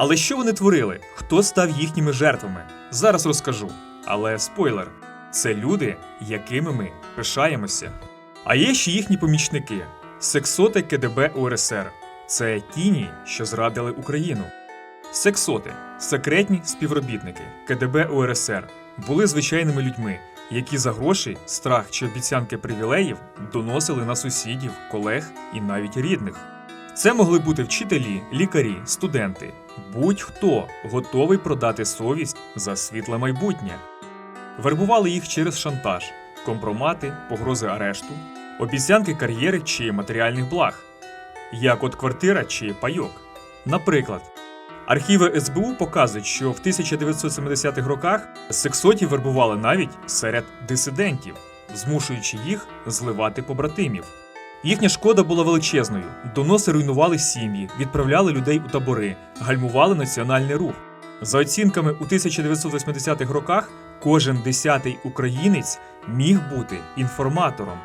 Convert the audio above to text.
Але що вони творили? Хто став їхніми жертвами? Зараз розкажу. Але спойлер: це люди, якими ми пишаємося. А є ще їхні помічники сексоти КДБ УРСР. Це тіні, що зрадили Україну. Сексоти секретні співробітники КДБ УРСР були звичайними людьми, які за гроші, страх чи обіцянки привілеїв доносили на сусідів, колег і навіть рідних. Це могли бути вчителі, лікарі, студенти, будь-хто готовий продати совість за світле майбутнє. Вербували їх через шантаж, компромати, погрози арешту, обіцянки кар'єри чи матеріальних благ, як от квартира чи пайок. Наприклад, архіви СБУ показують, що в 1970-х роках сексотів вербували навіть серед дисидентів, змушуючи їх зливати побратимів. Їхня шкода була величезною. Доноси руйнували сім'ї, відправляли людей у табори, гальмували національний рух. За оцінками у 1980-х роках кожен десятий українець міг бути інформатором.